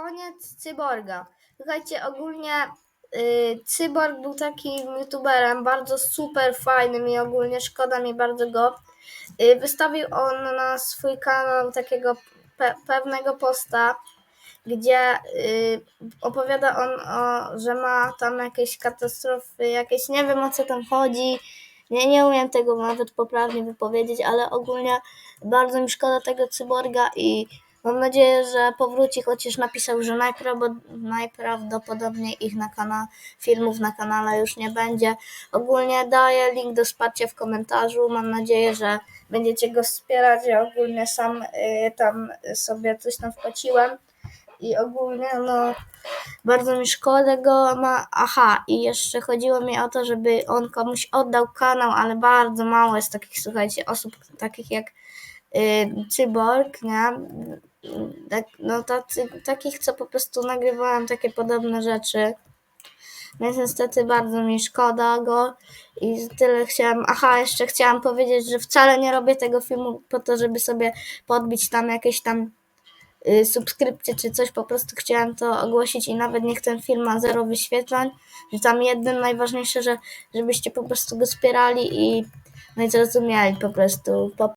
koniec Cyborga. Słuchajcie, ogólnie y, Cyborg był takim youtuberem bardzo super fajnym i ogólnie szkoda mi bardzo go. Y, wystawił on na swój kanał takiego pe- pewnego posta, gdzie y, opowiada on, o, że ma tam jakieś katastrofy, jakieś, nie wiem o co tam chodzi. Nie, nie umiem tego nawet poprawnie wypowiedzieć, ale ogólnie bardzo mi szkoda tego cyborga i mam nadzieję, że powróci, chociaż napisał, że najprawd- najprawdopodobniej ich na kanale, filmów na kanale już nie będzie. Ogólnie daję link do wsparcia w komentarzu. Mam nadzieję, że będziecie go wspierać. Ja ogólnie sam y, tam sobie coś tam wpłaciłem i ogólnie no bardzo mi szkoda go ma. Aha, i jeszcze chodziło mi o to, żeby on komuś oddał kanał, ale bardzo mało jest takich, słuchajcie, osób takich jak y, Cyborg, nie? Tak, no tacy, takich, co po prostu nagrywałem takie podobne rzeczy. Więc niestety bardzo mi szkoda go i tyle chciałam. Aha, jeszcze chciałam powiedzieć, że wcale nie robię tego filmu po to, żeby sobie podbić tam jakieś tam y, subskrypcje czy coś, po prostu chciałam to ogłosić i nawet niech ten film ma zero wyświetleń, że tam jednym najważniejsze, że żebyście po prostu go wspierali i no i zrozumieli po prostu. Po,